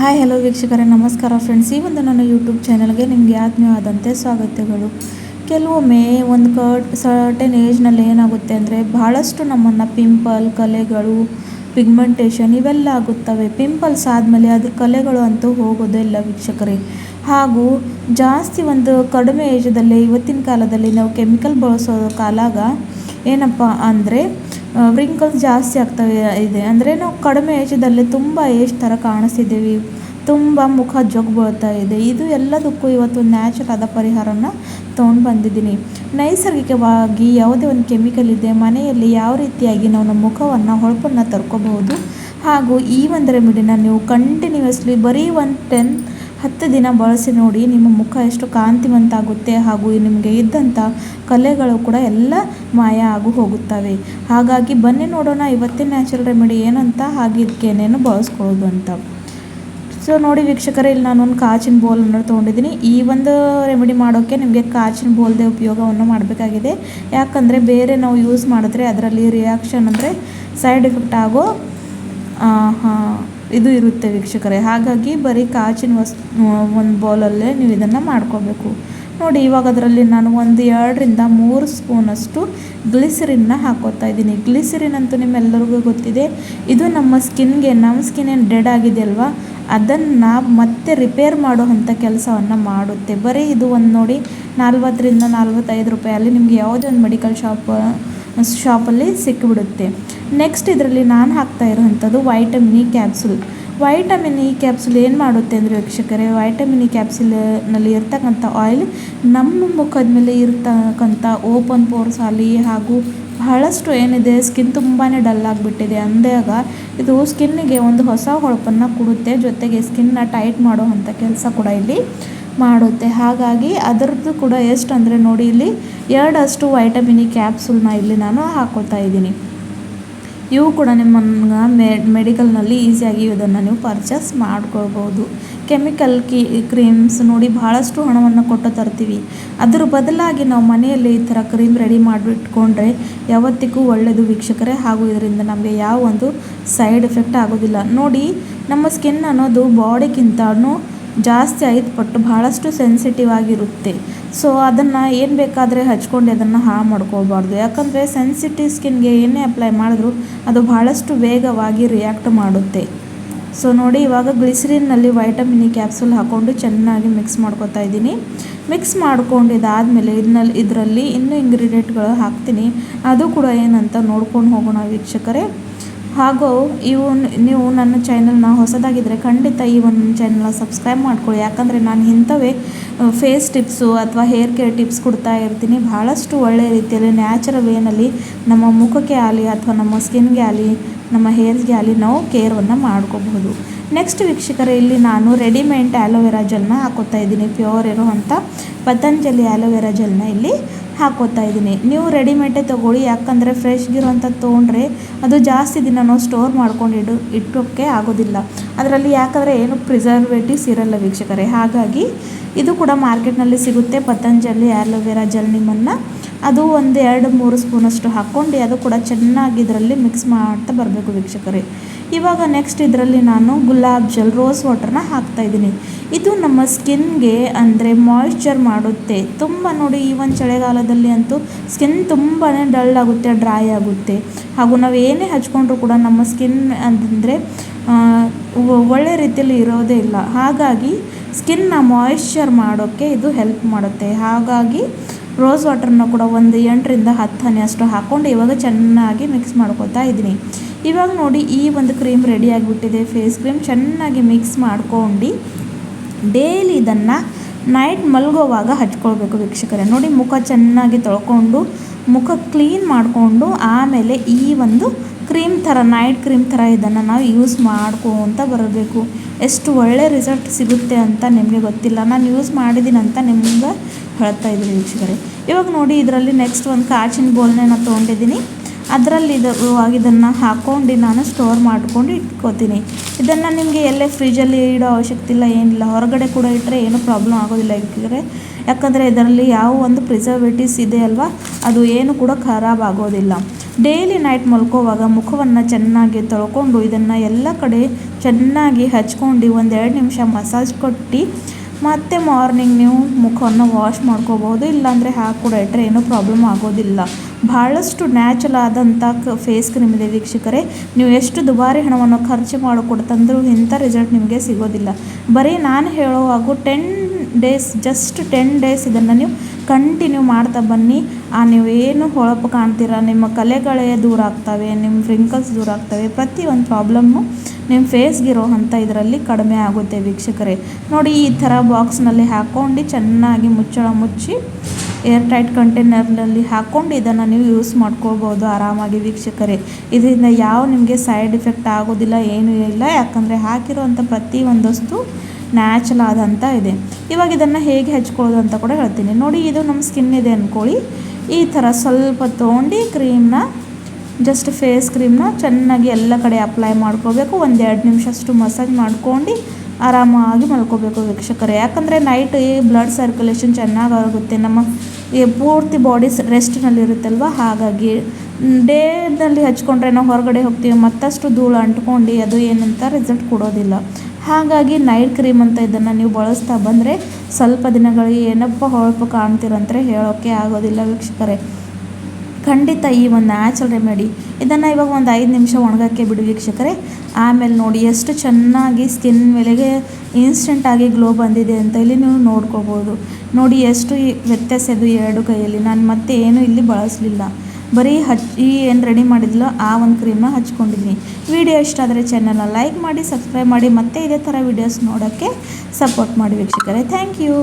Hi hello ವೀಕ್ಷಕರೇ, ನಮಸ್ಕಾರ friends ಈ ಒಂದು ನನ್ನ ಯೂಟ್ಯೂಬ್ ಚಾನಲ್ಗೆ ನಿಮಗೆ ಆತ್ಮೀಯವಾದಂತೆ ಸ್ವಾಗತಗಳು. ಕೆಲವೊಮ್ಮೆ ಒಂದು ಕಟ್ ಸರ್ಟೆನ್ ಏಜ್ನಲ್ಲಿ ಏನಾಗುತ್ತೆ ಅಂದರೆ ಬಹಳಷ್ಟು ನಮ್ಮನ್ನು ಪಿಂಪಲ್ ಕಲೆಗಳು ಪಿಗ್ಮೆಂಟೇಷನ್ ಇವೆಲ್ಲ ಆಗುತ್ತವೆ. ಪಿಂಪಲ್ಸ್ ಆದಮೇಲೆ ಅದ್ರ ಕಲೆಗಳು ಅಂತೂ ಹೋಗೋದೇ ಇಲ್ಲ ವೀಕ್ಷಕರೇ. ಹಾಗೂ ಜಾಸ್ತಿ ಒಂದು ಕಡಿಮೆ ಏಜದಲ್ಲಿ ಇವತ್ತಿನ ಕಾಲದಲ್ಲಿ ನಾವು ಕೆಮಿಕಲ್ ಬಳಸೋ ಕಾಲಾಗ ಏನಪ್ಪ ಅಂದರೆ ವ್ರಿಂಕಲ್ಸ್ ಜಾಸ್ತಿ ಆಗ್ತವೆ, ಇದೆ. ಅಂದರೆ ನಾವು ಕಡಿಮೆ ಏಜದಲ್ಲಿ ತುಂಬ ಏಜ್ ಥರ ಕಾಣಿಸ್ತಿದ್ದೀವಿ. ತುಂಬ ಮುಖ ಜೊಗ್ ಬೀಳ್ತಾ ಇದೆ. ಇದು ಎಲ್ಲದಕ್ಕೂ ಇವತ್ತು ನ್ಯಾಚುರಲ್ ಆದ ಪರಿಹಾರನ ತೊಗೊಂಡು ಬಂದಿದ್ದೀನಿ. ನೈಸರ್ಗಿಕವಾಗಿ ಯಾವುದೇ ಒಂದು ಕೆಮಿಕಲ್ ಇದೆ ಮನೆಯಲ್ಲಿ ಯಾವ ರೀತಿಯಾಗಿ ನಾವು ನಮ್ಮ ಮುಖವನ್ನು, ಹೊಳಪನ್ನು ತರ್ಕೋಬಹುದು. ಹಾಗೂ ಈ ಒಂದು ರೆಮಿಡಿನ ನೀವು ಕಂಟಿನ್ಯೂಸ್ಲಿ ಬರೀ ಒಂದು ಟೆನ್ ಹತ್ತು ದಿನ ಬಳಸಿ ನೋಡಿ ನಿಮ್ಮ ಮುಖ ಎಷ್ಟು ಕಾಂತಿವಂತ ಆಗುತ್ತೆ ಹಾಗೂ ನಿಮಗೆ ಇದ್ದಂಥ ಕಲೆಗಳು ಕೂಡ ಎಲ್ಲ ಮಾಯ ಆಗು ಹೋಗುತ್ತವೆ. ಹಾಗಾಗಿ ಬನ್ನಿ ನೋಡೋಣ ಇವತ್ತಿನ ನ್ಯಾಚುರಲ್ ರೆಮಿಡಿ ಏನಂತ ಹಾಗೆ ಇದಕ್ಕೇನೇನು ಬಳಸ್ಕೊಳ್ಳೋದು ಅಂತ. ಸೊ ನೋಡಿ ವೀಕ್ಷಕರೇ, ಇಲ್ಲಿ ಒಂದು ಕಾಚಿನ ಅನ್ನೋದು ತೊಗೊಂಡಿದ್ದೀನಿ. ಈ ಒಂದು ರೆಮಿಡಿ ಮಾಡೋಕ್ಕೆ ನಿಮಗೆ ಕಾಚಿನ ಬೋಲ್ದೆ ಉಪಯೋಗವನ್ನು ಮಾಡಬೇಕಾಗಿದೆ. ಯಾಕಂದರೆ ಬೇರೆ ನಾವು ಯೂಸ್ ಮಾಡಿದ್ರೆ ಅದರಲ್ಲಿ ರಿಯಾಕ್ಷನ್ ಅಂದರೆ ಸೈಡ್ ಎಫೆಕ್ಟ್ ಆಗೋ ಹಾಂ ಇದು ಇರುತ್ತೆ ವೀಕ್ಷಕರೇ. ಹಾಗಾಗಿ ಬರೀ ಕಾಚಿನ ವಸ್ ಒಂದು ಬೌಲಲ್ಲೇ ನೀವು ಇದನ್ನು ಮಾಡ್ಕೋಬೇಕು. ನೋಡಿ, ಇವಾಗ ಅದರಲ್ಲಿ ನಾನು ಒಂದು ಎರಡರಿಂದ ಮೂರು ಸ್ಪೂನಷ್ಟು ಗ್ಲಿಸರಿನ್ನ ಹಾಕೋತಾ ಇದ್ದೀನಿ. ಗ್ಲಿಸರಿನ್ ಅಂತೂ ನಿಮ್ಮೆಲ್ಲರಿಗೂ ಗೊತ್ತಿದೆ. ಇದು ನಮ್ಮ ಸ್ಕಿನ್ಗೆ, ನಮ್ಮ ಸ್ಕಿನ್ ಏನು ಡೆಡ್ ಆಗಿದೆ ಅಲ್ವಾ? ಅದನ್ನು ಮತ್ತೆ ರಿಪೇರ್ ಮಾಡೋ ಅಂಥ ಕೆಲಸವನ್ನು ಮಾಡುತ್ತೆ. ಬರೀ ಇದು ಒಂದು ನೋಡಿ, ನಲ್ವತ್ತರಿಂದ ನಲ್ವತ್ತೈದು ರೂಪಾಯಲ್ಲಿ ನಿಮಗೆ ಯಾವುದೇ ಒಂದು ಮೆಡಿಕಲ್ ಶಾಪ್ ಶಾಪಲ್ಲಿ ಸಿಕ್ಕಿಬಿಡುತ್ತೆ ನೆಕ್ಸ್ಟ್ ಇದರಲ್ಲಿ ನಾನು ಹಾಕ್ತಾ ಇರೋವಂಥದ್ದು vitamin E capsule vitamin E capsule ಏನು ಮಾಡುತ್ತೆ ಅಂದರೆ ವೀಕ್ಷಕರೇ ವೈಟಮಿನ್ ಇ ಕ್ಯಾಪ್ಸುಲ್ನಲ್ಲಿ ಇರ್ತಕ್ಕಂಥ ಆಯಿಲ್ ನಮ್ಮ ಮುಖದ ಮೇಲೆ ಇರ್ತಕ್ಕಂಥ ಓಪನ್ ಪೋರ್ಸ್ ಆಗಲಿ ಹಾಗೂ ಬಹಳಷ್ಟು ಏನಿದೆ ಸ್ಕಿನ್ ತುಂಬಾ ಡಲ್ ಆಗಿಬಿಟ್ಟಿದೆ. ಅಂದಾಗ ಇದು ಸ್ಕಿನ್ನಿಗೆ ಒಂದು ಹೊಸ ಹೊಳಪನ್ನು ಕೊಡುತ್ತೆ. ಜೊತೆಗೆ ಸ್ಕಿನ್ನ ಟೈಟ್ ಮಾಡುವಂಥ ಕೆಲಸ ಕೂಡ ಇಲ್ಲಿ ಮಾಡುತ್ತೆ. ಹಾಗಾಗಿ ಅದರದ್ದು ಕೂಡ ಎಷ್ಟು ಅಂದರೆ ನೋಡಿ ಇಲ್ಲಿ ಎರಡಷ್ಟು ವೈಟಮಿನಿ ಕ್ಯಾಪ್ಸುಲ್ನ ಇಲ್ಲಿ ನಾನು ಹಾಕೋತಾ ಇದ್ದೀನಿ. ಇವು ಕೂಡ ನಿಮ್ಮನ್ನು ಮೆಡಿಕಲ್ನಲ್ಲಿ ಈಸಿಯಾಗಿ ಇದನ್ನು ನೀವು ಪರ್ಚೇಸ್ ಮಾಡ್ಕೊಳ್ಬೋದು. ಕೆಮಿಕಲ್ ಕಿ ಕ್ರೀಮ್ಸ್ ನೋಡಿ ಭಾಳಷ್ಟು ಹಣವನ್ನು ಕೊಟ್ಟು ತರ್ತೀವಿ. ಅದರ ಬದಲಾಗಿ ನಾವು ಮನೆಯಲ್ಲಿ ಈ ಥರ ಕ್ರೀಮ್ ರೆಡಿ ಮಾಡಿಟ್ಕೊಂಡ್ರೆ ಯಾವತ್ತಿಗೂ ಒಳ್ಳೆಯದು ವೀಕ್ಷಕರೇ. ಹಾಗೂ ಇದರಿಂದ ನಮಗೆ ಯಾವ ಒಂದು ಸೈಡ್ ಎಫೆಕ್ಟ್ ಆಗೋದಿಲ್ಲ. ನೋಡಿ ನಮ್ಮ ಸ್ಕಿನ್ ಅನ್ನೋದು ಬಾಡಿಗಿಂತನೂ ಜಾಸ್ತಿ ಐದು ಪಟ್ಟು ಭಾಳಷ್ಟು ಸೆನ್ಸಿಟಿವ್ ಆಗಿರುತ್ತೆ. ಸೊ ಅದನ್ನು ಏನು ಬೇಕಾದರೆ ಹಚ್ಕೊಂಡು ಅದನ್ನು ಹಾಳು ಮಾಡ್ಕೋಬಾರ್ದು ಯಾಕಂದರೆ ಸೆನ್ಸಿಟಿವ್ ಸ್ಕಿನ್ಗೆ ಏನೇ ಅಪ್ಲೈ ಮಾಡಿದ್ರು ಅದು ಭಾಳಷ್ಟು ವೇಗವಾಗಿ ರಿಯಾಕ್ಟ್ ಮಾಡುತ್ತೆ. ಸೊ ನೋಡಿ, ಇವಾಗ ಗ್ಲಿಸರಿನ್ನಲ್ಲಿ ವೈಟಮಿನ್ ಇ ಕ್ಯಾಪ್ಸೂಲ್ ಹಾಕ್ಕೊಂಡು ಚೆನ್ನಾಗಿ ಮಿಕ್ಸ್ ಮಾಡ್ಕೊತಾ ಇದ್ದೀನಿ. ಮಿಕ್ಸ್ ಮಾಡ್ಕೊಂಡು ಇದಾದಮೇಲೆ ಇದನ್ನಲ್ಲಿ ಇದರಲ್ಲಿ ಇನ್ನೂ ಇಂಗ್ರೀಡಿಯೆಂಟ್ಗಳು ಹಾಕ್ತೀನಿ. ಅದು ಕೂಡ ಏನಂತ ನೋಡ್ಕೊಂಡು ಹೋಗೋಣ ವೀಕ್ಷಕರೇ. ಹಾಗೂ ಇವು ನೀವು ನನ್ನ ಚಾನಲ್ನ ಹೊಸದಾಗಿದ್ದರೆ ಖಂಡಿತ ಈ ಒಂದು ಚಾನಲ್ನ ಸಬ್ಸ್ಕ್ರೈಬ್ ಮಾಡ್ಕೊಳ್ಳಿ. ಯಾಕಂದರೆ ನಾನು ಇಂಥವೇ ಫೇಸ್ ಟಿಪ್ಸು ಅಥವಾ ಹೇರ್ ಕೇರ್ ಟಿಪ್ಸ್ ಕೊಡ್ತಾ ಇರ್ತೀನಿ. ಭಾಳಷ್ಟು ಒಳ್ಳೆಯ ರೀತಿಯಲ್ಲಿ ನ್ಯಾಚುರಲ್ ವೇನಲ್ಲಿ ನಮ್ಮ ಮುಖಕ್ಕೆ ಆಗಲಿ ಅಥವಾ ನಮ್ಮ ಸ್ಕಿನ್ಗೆ ಆಗಲಿ ನಮ್ಮ ಹೇರ್ಸ್ಗೆ ಅಲ್ಲಿ ನಾವು ಕೇರನ್ನು ಮಾಡ್ಕೋಬಹುದು. ನೆಕ್ಸ್ಟ್ ವೀಕ್ಷಕರೇ, ಇಲ್ಲಿ ನಾನು ರೆಡಿಮೇಡ್ ಆ್ಯಲೋವೆರಾ ಜೆಲ್ನ ಹಾಕೋತಾ ಇದ್ದೀನಿ. ಪ್ಯೂರ್ ಇರುವಂಥ ಪತಂಜಲಿ ಆ್ಯಲೋವೆರಾ ಜೆಲ್ನ ಇಲ್ಲಿ ಹಾಕೋತಾ ಇದ್ದೀನಿ. ನೀವು ರೆಡಿಮೇಡೇ ತೊಗೊಳ್ಳಿ, ಯಾಕಂದರೆ ಫ್ರೆಶ್ಗಿರುವಂಥ ತೊಗೊಂಡ್ರೆ ಅದು ಜಾಸ್ತಿ ದಿನ ನಾವು ಸ್ಟೋರ್ ಮಾಡ್ಕೊಂಡು ಇಡು ಇಟ್ಟೋಕ್ಕೆ ಆಗೋದಿಲ್ಲ. ಅದರಲ್ಲಿ ಯಾಕಂದರೆ ಏನು ಪ್ರಿಸರ್ವೇಟಿವ್ಸ್ ಇರಲ್ಲ ವೀಕ್ಷಕರೇ. ಹಾಗಾಗಿ ಇದು ಕೂಡ ಮಾರ್ಕೆಟ್ನಲ್ಲಿ ಸಿಗುತ್ತೆ ಪತಂಜಲಿ ಆ್ಯಲೋವೆರಾ ಜೆಲ್ ನಿಮ್ಮನ್ನು ಅದು ಒಂದು ಎರಡು ಮೂರು ಸ್ಪೂನಷ್ಟು ಹಾಕ್ಕೊಂಡು ಅದು ಕೂಡ ಚೆನ್ನಾಗಿ ಇದರಲ್ಲಿ ಮಿಕ್ಸ್ ಮಾಡ್ತಾ ಬರಬೇಕು ವೀಕ್ಷಕರೇ. ಇವಾಗ ನೆಕ್ಸ್ಟ್ ಇದರಲ್ಲಿ ನಾನು ಗುಲಾಬ್ ಜಲ್ ರೋಸ್ ವಾಟರ್ನ ಹಾಕ್ತಾಯಿದ್ದೀನಿ ಇದು ನಮ್ಮ ಸ್ಕಿನ್ಗೆ ಅಂದರೆ ಮಾಯಿಶ್ಚರ್ ಮಾಡುತ್ತೆ. ತುಂಬ ನೋಡಿ ಈ ಒಂದು ಚಳಿಗಾಲದಲ್ಲಿ ಅಂತೂ ಸ್ಕಿನ್ ತುಂಬಾ ಡಲ್ ಆಗುತ್ತೆ ಡ್ರೈ ಆಗುತ್ತೆ. ಹಾಗೂ ನಾವು ಏನೇ ಹಚ್ಕೊಂಡ್ರೂ ಕೂಡ ನಮ್ಮ ಸ್ಕಿನ್ ಅಂತಂದರೆ ಒಳ್ಳೆ ರೀತಿಯಲ್ಲಿ ಇರೋದೇ ಇಲ್ಲ. ಹಾಗಾಗಿ ಸ್ಕಿನ್ನ ಮಾಯಿಶ್ಚರ್ ಮಾಡೋಕ್ಕೆ ಇದು ಹೆಲ್ಪ್ ಮಾಡುತ್ತೆ. ಹಾಗಾಗಿ ರೋಸ್ ವಾಟರ್ನ ಕೂಡ ಒಂದು ಎಂಟರಿಂದ ಹತ್ತು ಹನಿ ಅಷ್ಟು ಹಾಕ್ಕೊಂಡು ಇವಾಗ ಚೆನ್ನಾಗಿ ಮಿಕ್ಸ್ ಮಾಡ್ಕೊತಾ ಇದ್ದೀನಿ. ಇವಾಗ ನೋಡಿ ಈ ಒಂದು ಕ್ರೀಮ್ ರೆಡಿ ಆಗಿಬಿಟ್ಟಿದೆ. ಫೇಸ್ ಕ್ರೀಮ್ ಚೆನ್ನಾಗಿ ಮಿಕ್ಸ್ ಮಾಡ್ಕೊಂಡು ಡೈಲಿ ಇದನ್ನು ನೈಟ್ ಮಲಗೋವಾಗ ಹಚ್ಕೊಳ್ಬೇಕು ವೀಕ್ಷಕರೇ. ನೋಡಿ ಮುಖ ಚೆನ್ನಾಗಿ ತೊಳ್ಕೊಂಡು, ಮುಖ ಕ್ಲೀನ್ ಮಾಡಿಕೊಂಡು ಆಮೇಲೆ ಈ ಒಂದು ಕ್ರೀಮ್ ಥರ ನೈಟ್ ಕ್ರೀಮ್ ಥರ ಇದನ್ನು ನಾವು ಯೂಸ್ ಮಾಡ್ಕೊತ ಬರಬೇಕು. ಎಷ್ಟು ಒಳ್ಳೆ ರಿಸಲ್ಟ್ ಸಿಗುತ್ತೆ ಅಂತ ನಿಮಗೆ ಗೊತ್ತಿಲ್ಲ. ನಾನು ಯೂಸ್ ಮಾಡಿದ್ದೀನಂತ ನಿಮ್ಗೆ ಹೇಳ್ತಾ ಇದ್ದೀನಿ ವೀಕ್ಷಕರೇ. ಇವಾಗ ನೋಡಿ ಇದರಲ್ಲಿ ನೆಕ್ಸ್ಟ್ ಒಂದು ಕಾಚಿನ ಬೋಲ್ನ ನಾನು ತೊಗೊಂಡಿದ್ದೀನಿ. ಅದರಲ್ಲಿ ಇದು ಇದನ್ನು ಹಾಕ್ಕೊಂಡು ನಾನು ಸ್ಟೋರ್ ಮಾಡಿಕೊಂಡು ಇಟ್ಕೋತೀನಿ. ಇದನ್ನು ನಿಮಗೆ ಎಲ್ಲೇ ಫ್ರಿಜ್ಜಲ್ಲಿ ಇಡೋ ಅವಶ್ಯಕತೆ ಇಲ್ಲ, ಏನಿಲ್ಲ. ಹೊರಗಡೆ ಕೂಡ ಇಟ್ಟರೆ ಏನೂ ಪ್ರಾಬ್ಲಮ್ ಆಗೋದಿಲ್ಲ ಯಾಕಂದರೆ ಯಾಕಂದರೆ ಇದರಲ್ಲಿ ಯಾವ ಒಂದು ಪ್ರಿಸರ್ವೇಟಿವ್ಸ್ ಇದೆ ಅಲ್ವಾ, ಅದು ಏನು ಕೂಡ ಖರಾಬ್ ಆಗೋದಿಲ್ಲ. ಡೈಲಿ ನೈಟ್ ಮಲ್ಕೋವಾಗ ಮುಖವನ್ನು ಚೆನ್ನಾಗಿ ತೊಳ್ಕೊಂಡು ಇದನ್ನು ಎಲ್ಲ ಕಡೆ ಚೆನ್ನಾಗಿ ಹಚ್ಕೊಂಡು ಒಂದೆರಡು ನಿಮಿಷ ಮಸಾಜ್ ಕೊಟ್ಟು ಮತ್ತು ಮಾರ್ನಿಂಗ್ ನೀವು ಮುಖವನ್ನು ವಾಶ್ ಮಾಡ್ಕೋಬೋದು ಇಲ್ಲಾಂದರೆ ಹಾಕಿ ಕೂಡ ಇಟ್ಟರೆ ಏನೂ ಪ್ರಾಬ್ಲಮ್ ಆಗೋದಿಲ್ಲ. ಭಾಳಷ್ಟು ನ್ಯಾಚುರಲ್ ಆದಂಥ ಕ, ಫೇಸ್ ಕ್ರೀಮ್ ಇದೆ ವೀಕ್ಷಕರೇ. ನೀವು ಎಷ್ಟು ದುಬಾರಿ ಹಣವನ್ನು ಖರ್ಚು ಮಾಡಿಕೊಡ್ತಂದ್ರೂ ಇಂಥ ರಿಸಲ್ಟ್ ನಿಮಗೆ ಸಿಗೋದಿಲ್ಲ. ಬರೀ ನಾನು ಹೇಳುವಾಗೂ ten days, just ten days ಇದನ್ನು ನೀವು ಕಂಟಿನ್ಯೂ ಮಾಡ್ತಾ ಬನ್ನಿ. ಆ ನೀವೇನು ಹೊಳಪು ಕಾಣ್ತೀರ? ನಿಮ್ಮ ಕಲೆಗಳೇ ದೂರ ಆಗ್ತವೆ, ನಿಮ್ಮ ರಿಂಕಲ್ಸ್ ದೂರ ಆಗ್ತವೆ. ಪ್ರತಿಯೊಂದು ಪ್ರಾಬ್ಲಮ್ಮು ನಿಮ್ಮ ಫೇಸ್ಗಿರೋ ಅಂಥ ಇದರಲ್ಲಿ ಕಡಿಮೆ ಆಗುತ್ತೆ ವೀಕ್ಷಕರೇ. ನೋಡಿ ಈ ಥರ ಬಾಕ್ಸ್ನಲ್ಲಿ ಹಾಕ್ಕೊಂಡು ಚೆನ್ನಾಗಿ ಮುಚ್ಚಳ ಮುಚ್ಚಿ ಏರ್ ಟೈಟ್ ಕಂಟೈನರ್ನಲ್ಲಿ ಹಾಕ್ಕೊಂಡು ಇದನ್ನು ನೀವು ಯೂಸ್ ಮಾಡ್ಕೋಬೋದು ಆರಾಮಾಗಿ ವೀಕ್ಷಕರೇ. ಇದರಿಂದ ಯಾವ ನಿಮಗೆ ಸೈಡ್ ಎಫೆಕ್ಟ್ ಆಗೋದಿಲ್ಲ, ಏನೂ ಇಲ್ಲ. ಯಾಕಂದರೆ ಹಾಕಿರುವಂಥ ಪ್ರತಿ ಒಂದಷ್ಟು ನ್ಯಾಚುರಲ್ ಆದಂಥ ಇದೆ. ಇವಾಗ ಇದನ್ನು ಹೇಗೆ ಹಚ್ಕೊಳ್ಳೋದು ಅಂತ ಕೂಡ ಹೇಳ್ತೀನಿ. ನೋಡಿ ಇದು ನಮ್ಮ ಸ್ಕಿನ್ ಇದೆ ಅಂದ್ಕೊಳ್ಳಿ ಈ ಥರ ಸ್ವಲ್ಪ ತೊಗೊಂಡು ಕ್ರೀಮ್ನ ಜಸ್ಟ್ ಫೇಸ್ ಕ್ರೀಮ್ನ ಚೆನ್ನಾಗಿ ಎಲ್ಲ ಕಡೆ ಅಪ್ಲೈ ಮಾಡ್ಕೋಬೇಕು. ಒಂದು ಎರಡು ನಿಮಿಷ ಅಷ್ಟು ಮಸಾಜ್ ಮಾಡ್ಕೊಂಡು ಆರಾಮಾಗಿ ಮಲ್ಕೋಬೇಕು ವೀಕ್ಷಕರೇ. ಯಾಕಂದರೆ ನೈಟ್ ಈ ಬ್ಲಡ್ ಸರ್ಕ್ಯುಲೇಷನ್ ಚೆನ್ನಾಗಿ ಆಗುತ್ತೆ ನಮ್ಮ ಪೂರ್ತಿ ಬಾಡಿ ರೆಸ್ಟ್ನಲ್ಲಿರುತ್ತಲ್ವ ಹಾಗಾಗಿ ಡೇನಲ್ಲಿ ಹಚ್ಕೊಂಡ್ರೆ ನಾವು ಹೊರಗಡೆ ಹೋಗ್ತೀವಿ, ಮತ್ತಷ್ಟು ಧೂಳು ಅಂಟ್ಕೊಂಡು ಅದು ಏನಂತ ರಿಸಲ್ಟ್ ಕೊಡೋದಿಲ್ಲ. ಹಾಗಾಗಿ ನೈಟ್ ಕ್ರೀಮ್ ಅಂತ ಇದನ್ನು ನೀವು ಬಳಸ್ತಾ ಬಂದರೆ ಸ್ವಲ್ಪ ದಿನಗಳಿಗೆ ಏನಪ್ಪ ಹೊಳಪು ಕಾಣ್ತೀರಂತ ಹೇಳೋಕ್ಕೆ ಆಗೋದಿಲ್ಲ ವೀಕ್ಷಕರೇ. ಖಂಡಿತ ಈ ಒಂದು ನ್ಯಾಚುರಲ್ ರೆಮಿಡಿ ಇದನ್ನು ಇವಾಗ ಒಂದು ಐದು ನಿಮಿಷ ಒಣಗೋಕ್ಕೆ ಬಿಡು ವೀಕ್ಷಕರೇ. ಆಮೇಲೆ ನೋಡಿ ಎಷ್ಟು ಚೆನ್ನಾಗಿ ಸ್ಕಿನ್ ಮೇಲೆಗೆ ಇನ್ಸ್ಟೆಂಟಾಗಿ ಗ್ಲೋ ಬಂದಿದೆ ಅಂತ ಇಲ್ಲಿ ನೀವು ನೋಡ್ಕೋಬೋದು. ನೋಡಿ ಎಷ್ಟು ವ್ಯತ್ಯಾಸ ಇದು ಎರಡು ಕೈಯಲ್ಲಿ. ನಾನು ಮತ್ತೆ ಏನು ಇಲ್ಲಿ ಬಳಸಲಿಲ್ಲ. ಬರೀ ಹಚ್ ಈ ಏನು ರೆಡಿ ಮಾಡಿದ್ಲೋ ಆ ಒಂದು ಕ್ರೀಮ್ನ ಹಚ್ಕೊಂಡಿದ್ದೀನಿ ವಿಡಿಯೋ ಇಷ್ಟ ಆದರೆ ಚಾನಲ್ನ ಲೈಕ್ ಮಾಡಿ ಸಬ್ಸ್ಕ್ರೈಬ್ ಮಾಡಿ, ಮತ್ತೆ ಇದೇ ಥರ ವೀಡಿಯೋಸ್ ನೋಡೋಕ್ಕೆ ಸಪೋರ್ಟ್ ಮಾಡಿ ವೀಕ್ಷಕರೇ. Thank you